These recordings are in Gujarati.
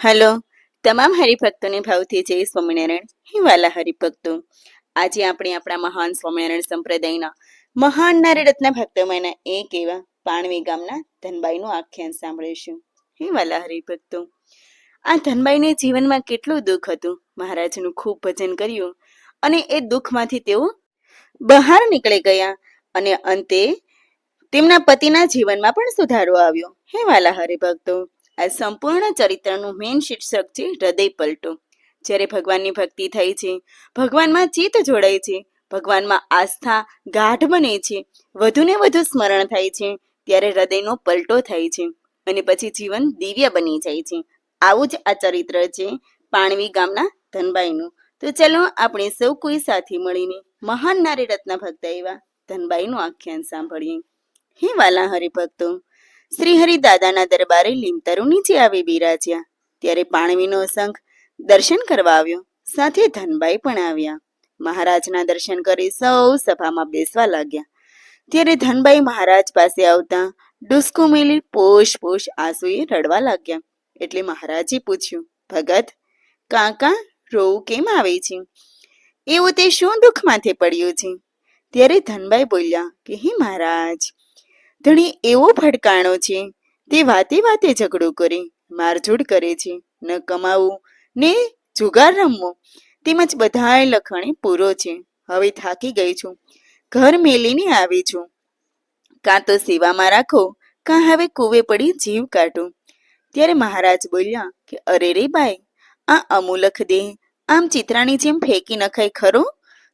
હલો, તમામ હરિભક્તોને ભાવથી જય સ્વામિનારાયણ. હે વાલા હરિભક્તો. આજે આપણે આપણા મહાન સ્વામિનારાયણ સંપ્રદાયના મહાન નારીરત્ન ભક્તોમાંના એક એવા પાણવી ગામના ધનબાઈનું આખ્યાન સાંભળીશું. હે વાલા હરિભક્તો, આ ધનબાઈને જીવનમાં કેટલું દુઃખ હતું? મહારાજનું ખૂબ ભજન કર્યું અને એ દુઃખમાંથી તેઓ બહાર નીકળી ગયા અને અંતે તેમના પતિના જીવનમાં પણ સુધારો આવ્યો. હે વાલા હરિભક્તો આ સંપૂર્ણ ચરિત્રનું મેઇન શીર્ષક છે હૃદય પલટો. જ્યારે ભગવાનની ભક્તિ થાય છે, ભગવાનમાં ચિત્ત જોડાય છે, ભગવાનમાં આસ્થા, ગાઢ બને છે, વધુને વધુ સ્મરણ થાય છે, ત્યારે હૃદયનો પલટો થાય છે અને પછી જીવન દિવ્ય બની જાય છે. આવું જ આ ચરિત્ર છે પાણવી ગામના ધનબાઈનું. તો ચલો આપણે સૌ કોઈ સાથે મળીને મહાન નારી રત્ન ભક્ત એવા ધનબાઈનું આખ્યાન સાંભળીએ. હે વાલા હરિભક્તો શ્રી હરિ દાદાના દરબારે લીમતરુ નીચે આવી બિરાજ્યા. ત્યારે પાણવીનો સંઘ દર્શન કરવા આવ્યો. સાથે ધનભાઈ પણ આવ્યા. મહારાજના દર્શન કરી સૌ સભામાં બેસવા લાગ્યા. ત્યારે ધનભાઈ મહારાજ પાસે આવતા ડુસ્કો મેલી પોષ પોષ આંસુએ રડવા લાગ્યા. એટલે મહારાજે પૂછ્યું, ભગત, કાકા, રોવું કેમ આવે છે? એવું તે શું દુઃખ માથે પડ્યું છે? ત્યારે ધનભાઈ બોલ્યા કે, હે મહારાજ ધણી એવો ભડકાણો છે, તે વાતે વાતે ઝઘડો કરે, મારઝૂડ કરે છે, ન કમાવું, ને જુગાર રમવો, તેમજ બધાય લખણે પૂરો છે. હવે થાકી ગઈ છું. ઘર મેલીને આવી છું. કાં તો સેવામાં રાખો, કાં હવે કૂવે પડી જીવ કાઢો. ત્યારે મહારાજ બોલ્યા કે, અરે રે બાઈ, આ અમૂલખ દેહ, આમ ચિત્રાની જેમ ફેંકી નખાય ખરો?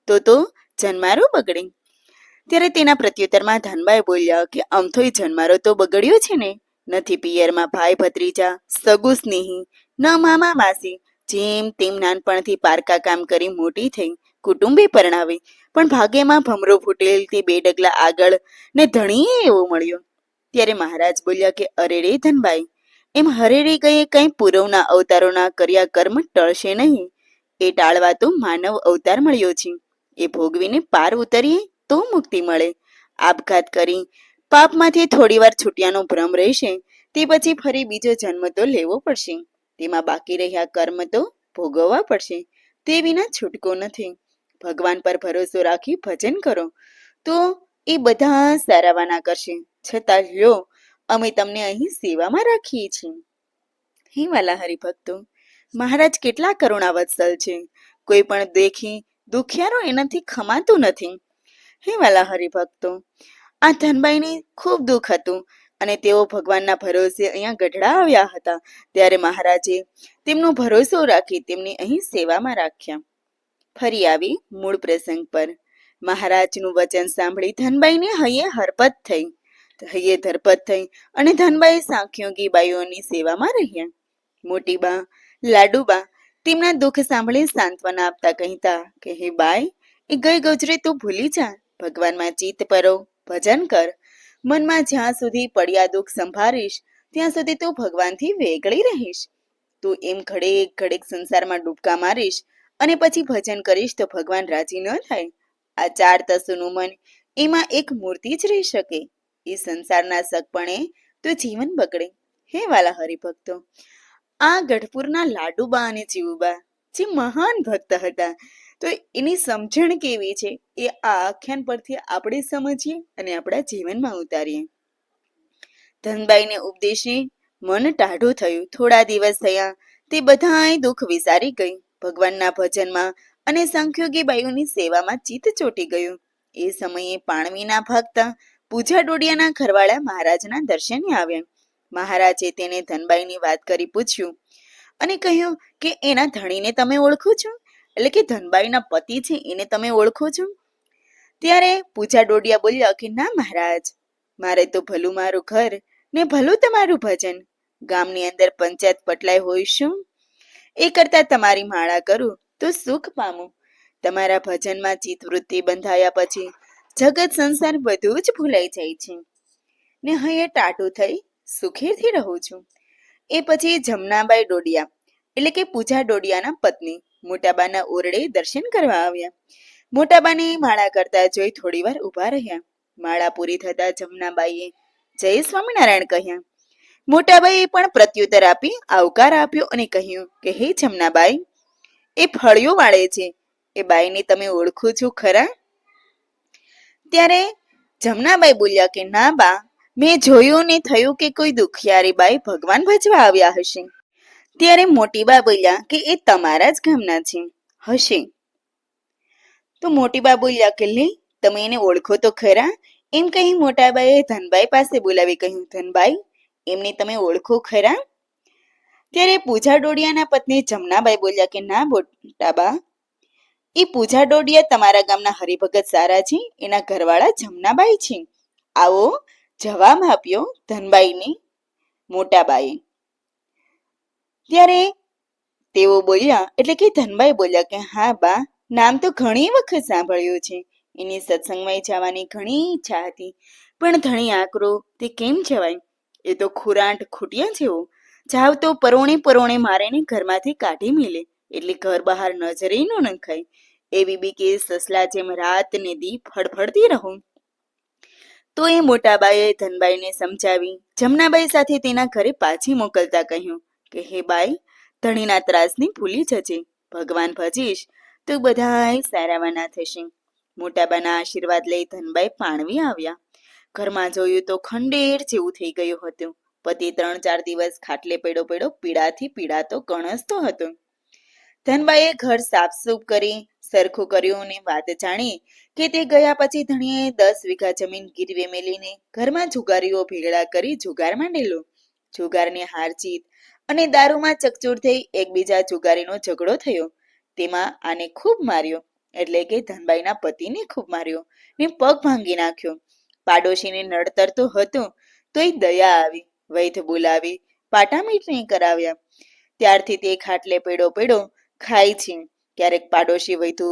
તો તો જન્મારો બગડે. ત્યારે તેના પ્રત્યુત્તરમાં ધનબાઈ બોલ્યા કે અમથોય જન્મારો તો બગડ્યો છે ને? નથી પિયરમાં ભાઈ ભત્રીજા, સગુ સ્નેહી. ન મામા માસી. જેમ તેમ નાનપણથી પારકા કામ કરી મોટી થઈ, કુટુંબે પરણાવી. પણ ભાગ્યમાં ભમરો ફૂટેલ તે બે ડગલા આગળ ને ધણીએ એવો મળ્યો. ત્યારે મહારાજ બોલ્યા કે, અરે રે ધનબાઈ એમ હરેરે ગયે કઈ પૂર્વના અવતારોના કર્યા કર્મ ટળશે નહીં. એ ટાળવા તો માનવ અવતાર મળ્યો છે. એ ભોગવીને પાર ઉતરીએ તો મુક્તિ મળે. આપઘાત કરી પાપમાંથી થોડીવાર છૂટ્યાનો ભ્રમ રહેશે, તે પછી ફરી બીજો જન્મ તો લેવો પડશે. તેમાં બાકી રહ્યા કર્મ તો ભોગવવા પડશે. તે વિના છૂટકો નથી. ભગવાન પર ભરોસો રાખી ભજન કરો. તો એ બધા સારાવાના કરશે. છતાં લ્યો, અમે તમને અહીં સેવામાં રાખીએ છીએ. હે વાલા હરિભક્તો મહારાજ કેટલા કરુણાવત્સલ છે. કોઈ પણ દેખી દુખિયારો એનાથી ખમાતું નથી. હે વાલા હરિભક્તો? આ ધનબાઈને ખૂબ દુઃખ હતું અને તેઓ ભગવાનના ભરોસે અહીંયા ગઢડા આવ્યા હતા ત્યારે મહારાજે તેમનો ભરોસો રાખી તેમને અહીં સેવામાં રાખ્યા. ફરી આવી મૂળ પ્રસંગ પર. મહારાજનું વચન સાંભળી ધનબાઈને હૈયે હરપત થઈ. હૈયે ધરપત થઈ અને ધનબાઈ સાંખ્યોગી બાઈઓની સેવામાં રહ્યા. મોટી બા લાડુબા તેમના દુઃખ સાંભળી સાંત્વના આપતા કહેતા કે, હે બાઈ, એ ગઈ ગજરે તું ભૂલી જા. ભગવાનમાં ચિત્ત પરો, ભજન કર. મનમાં જ્યાં સુધી પડ્યા દુઃખ સંભાળીશ, ત્યાં સુધી તું ભગવાનથી વેગળી રહીશ. તું એમ ઘડેક ઘડેક સંસારમાં ડૂબકા મારીશ અને પછી ભજન કરીશ તો ભગવાન રાજી ન થાય. આ ચાર તસુનું મન એમાં એક મૂર્તિ જ રહી શકે. એ સંસારના સગપણે તો જીવન બગડે. હે વાલા હરિભક્તો, આ ગઢપુરના લાડુબા અને જીવુબા જે મહાન ભક્ત હતા તો એની સમજણ કેવી છે? એ આ આખ્યાન પરથી આપણે સમજીએ અને આપણા જીવનમાં ઉતારીએ. ધનબાઈને ઉપદેશી, મન ટાઢું થયું, થોડા દિવસ થયા, તે બધાય દુઃખ વિસારી ગઈ ભગવાનના ભજનમાં અને સંખ્યોગી બાઈઓની સેવામાં ચિત્ત ચોટી ગયું. એ સમયે પાણવીના ભક્ત પૂજા ડોડિયાના ઘરવાળા મહારાજના દર્શને આવ્યા. મહારાજે તેને ધનબાઈની વાત કરી પૂછ્યું અને કહ્યું કે, એના ધણીને તમે ઓળખો છો? એટલે કે ધનબાઈના પતિ છે, એને તમે ઓળખો છો? ત્યારે પૂજા ડોડિયા બોલ્યા કે, ના મહારાજ, મારે તો ભલું મારું ઘર ને ભલું તમારું ભજન. ગામની અંદર પંચાયત પટલાય હોય એ કરતા તમારી માળા કરું તો સુખ પામું. તમારા ભજનમાં ચિત્તવૃત્તિ બંધાયા પછી જગત સંસાર બધું જ ભૂલાઈ જાય છે. ને હૈયે ટાટું થઈ સુખેથી રહું છું. એ પછી જમનાબાઈ ડોડિયા, એટલે કે પૂજા ડોડિયાના પત્ની મોટાબાના ઓરડે દર્શન કરવા આવ્યા. મોટાબાને માળા કરતા જોઈ થોડીવાર ઊભા રહ્યા. માળા પૂરી થતા જમનાબાઈએ જય સ્વામિનારાયણ કહ્યા. મોટાબાઈએ પણ પ્રત્યુત્તર આપી આવકાર આપ્યો અને કહ્યું કે, હે જમનાબાઈ, એ ફળિયો વાળે છે. એ બાઈને તમે ઓળખો છો ખરા? ત્યારે જમનાબાઈ બોલ્યા કે, ના બા, મેં જોયું ને થયું કે કોઈ દુખિયારી બાઈ ભગવાન ભજવા આવ્યા હશે. ત્યારે મોટી બા બોલ્યા કે એ તમારા જ ગામના છે. હશે. તો મોટી બા બોલ્યા કે લે, તમે એને ઓળખો તો ખરા. એમ કહી મોટાબાઈએ ધનબાઈ પાસે બોલાવી કહ્યું ધનભાઈ એમને તમે ઓળખો ખરા? ત્યારે પૂજા ડોડિયાના પત્ની જમનાબાઈ બોલ્યા કે, ના મોટાબા એ પૂજા ડોડિયા તમારા ગામના હરિભગત સારા છે. એના ઘરવાળા જમનાબાઈ છે. આવો જવાબ આપ્યો ધનબાઈને મોટાબાઈએ ત્યારે તેઓ બોલ્યા, એટલે કે ધનભાઈ બોલ્યા કે, હા બા, નામ તો ઘણી વખત સાંભળ્યું છે. એની સત્સંગમાં જવાની ઘણી ઈચ્છા હતી. પણ ધણી આકરો, તે કેમ જવાય? એ તો ખુરાંટ ખૂટ્યા જેવો. જાવ તો પરોણે પરોણે મારેને ઘરમાંથી કાઢી મેલે. એટલે ઘર બહાર નજરે ન નખાય. એવી બી કે સસલા જેમ રાત ને દી ફડફડતી રહું. તો એ મોટાબાઈએ ધનબાઈને સમજાવી. જમનાબાઈ સાથે તેના ઘરે પાછી મોકલતા કહ્યું કે હે બાઈ, ધણીના ત્રાસની ભૂલી જજે. ભગવાન ભજીશ, તો બધાય સારાવાના થશે. મોટાબાના આશીર્વાદ લઈ ધનબાઈ પાણવી આવ્યા. ઘરમાં જોયું તો ખંડેર જેવું થઈ ગયું હતું. પતિ ત્રણ ચાર દિવસ ખાટલે પેડો પેડો પીડાથી પીડાતો ગણસતો હતો. ધનબાઈએ ઘર સાફસૂફ કરી, સરખું કર્યું અને વાત જાણી કે તે ગયા પછી ધણીએ દસ વીઘા જમીન ગીરવે મેલીને ઘરમાં જુગારીઓ ભેગડા કરી જુગાર માંડેલો. જુગારની હાર જીત અને દારૂમાં ચકચૂર થઈ એકબીજા જુગારીનો ઝઘડો થયો. તેમાં આને ખૂબ માર્યો, એટલે કે ધનબાઈના પતિને ખૂબ માર્યો ને પગ ભાંગી નાખ્યો. પાડોશીને નડતર તો હતો તો એ દયા આવી, વૈધ બોલાવી પાટામીટણી કરાવ્યા. ત્યારથી તે ખાટલે પેડો પેડો ખાય છે. ક્યારેક પાડોશી વૈધુ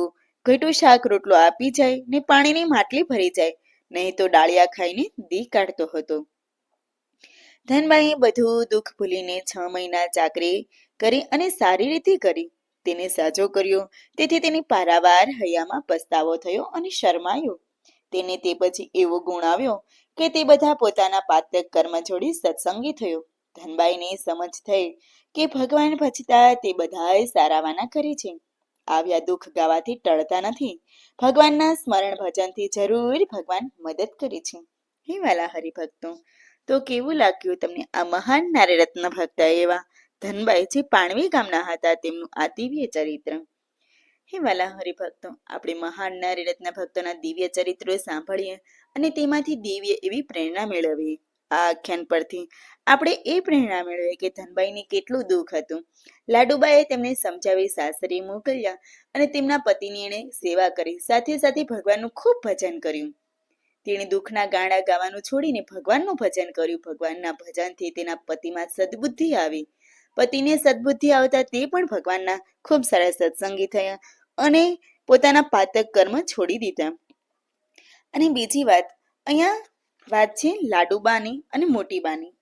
ઘટું શાક રોટલો આપી જાય ને પાણીની માટલી ભરી જાય, નહીં તો ડાળિયા ખાઈને દી કાઢતો હતો. ધનબાઈએ બધું દુઃખ ભૂલીને છ મહિના ચાકરી કરી અને સારી રીતે કરી. તેને સાજો કર્યો. તેથી તેની પારાવાર હૈયામાં પસ્તાવો થયો અને શરમાયો. તેને તે પછી એવો ગુણ આવ્યો કે તે બધા પોતાના પાતક કર્મ જોડી સત્સંગી થયો. ધનબાઈને સમજ થઈ કે ભગવાન ભજતા તે બધાએ સારાવાના કરે છે. આવ્યા દુઃખ ગાવાથી ટળતા નથી. ભગવાનના સ્મરણ ભજનથી જરૂર ભગવાન મદદ કરે છે. હે હરિભક્તો તો કેવું લાગ્યું તમને આ મહાન નારીરત્ન ભક્ત એવા ધનબાઈ જે પાણવી ગામના હતા તેમનું આ દિવ્ય ચરિત્ર? હે વાલા હરિભક્તો આપણે મહાન નારીરત્ન ભક્તોના દિવ્ય ચરિત્રો સાંભળીએ અને તેમાંથી દિવ્ય એવી પ્રેરણા મેળવીએ. આ આખ્યાન પરથી આપણે એ પ્રેરણા મેળવીએ કે ધનબાઈને કેટલું દુઃખ હતું. લાડુબાએ તેમને સમજાવી સાસરી મોકલ્યા અને તેમના પતિની એણે સેવા કરી. સાથે સાથે ભગવાનનું ખૂબ ભજન કર્યું. તેણે દુઃખના ગાણા ગાવાનું છોડીને ભગવાનનું ભજન કર્યું. ભગવાનના ભજનથી તેના પતિમાં સદબુદ્ધિ આવી. પતિને સદબુદ્ધિ આવતા તે પણ ભગવાનના ખૂબ સારા સત્સંગી થયા અને પોતાના પાતક કર્મ છોડી દીધા. અને બીજી વાત, અહીંયા વાત છે લાડુબાની અને મોટીબાની.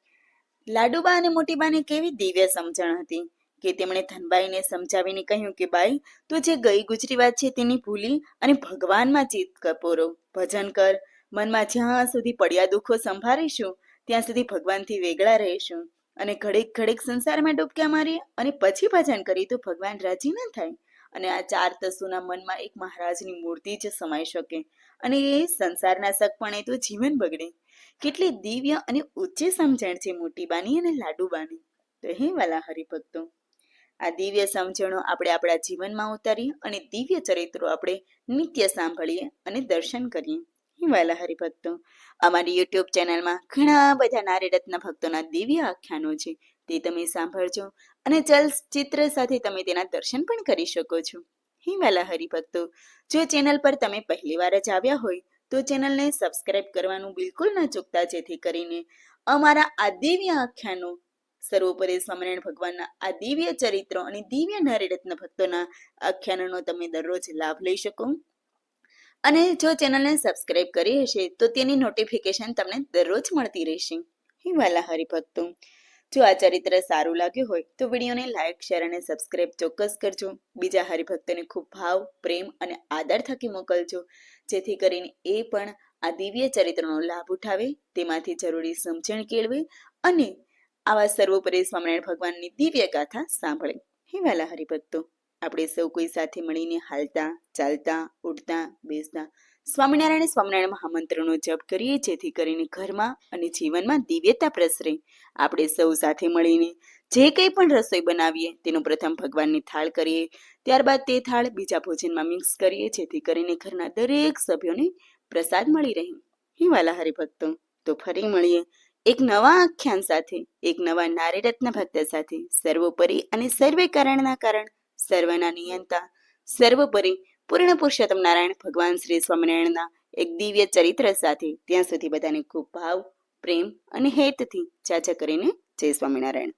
લાડુબા અને મોટીબાની કેવી દિવ્ય સમજણ હતી કે તેમણે ધનબાઈને સમજાવીને કહ્યું કે, બાઈ, તું જે ગઈ ગુજરી વાત છે તેની ભૂલી અને ભગવાનમાં ચિત્ત કપોરો. ભજન કર મનમાં જ્યાં સુધી પડ્યા દુઃખો સંભાળીશું, ત્યાં સુધી ભગવાનથી વેગળા રહીશું. અને ઘડીક ઘડીક સંસારમાં ડૂબક્યા મારીએ અને પછી ભજન કરીએ તો ભગવાન રાજી ન થાય. અને આ ચાર તસુના મનમાં એક મહારાજની મૂર્તિ જ સમાઈ શકે. અને એ સંસારના સગપણે તો જીવન બગડે. કેટલી દિવ્ય અને ઉચ્ચ સમજણ છે મોટી બાની અને લાડુબાની તો હે વાલા હરિભક્તો, આ દિવ્ય સમજણો આપણે આપણા જીવનમાં ઉતારીએ અને દિવ્ય ચરિત્રો આપણે નિત્ય સાંભળીએ અને દર્શન કરીએ. વાલા હરિભક્તો. અમારી યુટ્યુબ ચેનલમાં ઘણા બધા નારીરત્ન ભક્તોના દિવ્ય આખ્યાનો છે. તે તમે સાંભળજો અને ચલચિત્ર સાથે તમે તેના દર્શન પણ કરી શકો છો. હે હરિભક્તો, જો ચેનલ પર તમે પહેલી વાર જ આવ્યા હોય, તો ચેનલને સબસ્ક્રાઇબ કરવાનું બિલકુલ ન ચૂકતા, જેથી કરીને અમારા આ દિવ્ય આખ્યાનો સર્વોપરી સ્વામિનારાયણ ભગવાનના આ દિવ્ય ચરિત્રો અને દિવ્ય નારીરત્ન ભક્તોના આખ્યાનોનો તમે દરરોજ લાભ લઈ શકો. અને જો ચેનલને સબસ્ક્રાઇબ કરી હશે, તો તેની નોટિફિકેશન તમને દરરોજ મળતી રહેશે. હે વાલા હરિભક્તો! જો આ ચરિત્ર સારું લાગ્યું હોય, તો વિડીયોને લાઇક શેર અને સબસ્ક્રાઇબ ચોક્કસ કરજો. બીજા હરિભક્તોને ખૂબ ભાવ, પ્રેમ અને આદર થકી મોકલજો. જેથી કરીને એ પણ આ દિવ્ય ચરિત્રનો લાભ ઉઠાવે, તેમાંથી જરૂરી સમજણ કેળવે અને આવા સર્વોપરી સ્વામિનારાયણ ભગવાનની દિવ્ય ગાથા સાંભળે. હે વાલા હરિભક્તો! આપણે સૌ કોઈ સાથે મળીને હાલતા, ચાલતા, ઉઠતા, બેસતા સ્વામિનારાયણ સ્વામિનારાયણ મહામંત્રનો જપ કરીએ, જેથી કરીને ઘરમાં અને જીવનમાં દિવ્યતા પ્રસરે. આપણે સૌ સાથે મળીને જે કંઈ પણ રસોઈ બનાવીએ, તેનો પ્રથમ ભગવાનની થાળ કરીએ. ત્યારબાદ તે થાળ બીજા ભોજનમાં મિક્સ કરીએ, જેથી કરીને ઘરના દરેક સભ્યોને પ્રસાદ મળી રહે. હે વાલા હરિભક્તો, તો ફરી મળીએ એક નવા આખ્યાન સાથે, એક નવા નારીરત્ન ભક્ત સાથે. સર્વોપરી અને સર્વે કારણના કારણ સર્વના નિયંતા, સર્વોપરી પૂર્ણ પુરુષોત્તમ નારાયણ ભગવાન શ્રી સ્વામિનારાયણના એક દિવ્ય ચરિત્ર સાથે ત્યાં સુધી બધાને ખૂબ ભાવ, પ્રેમ અને હેતથી ચાચા કરીને જય સ્વામિનારાયણ.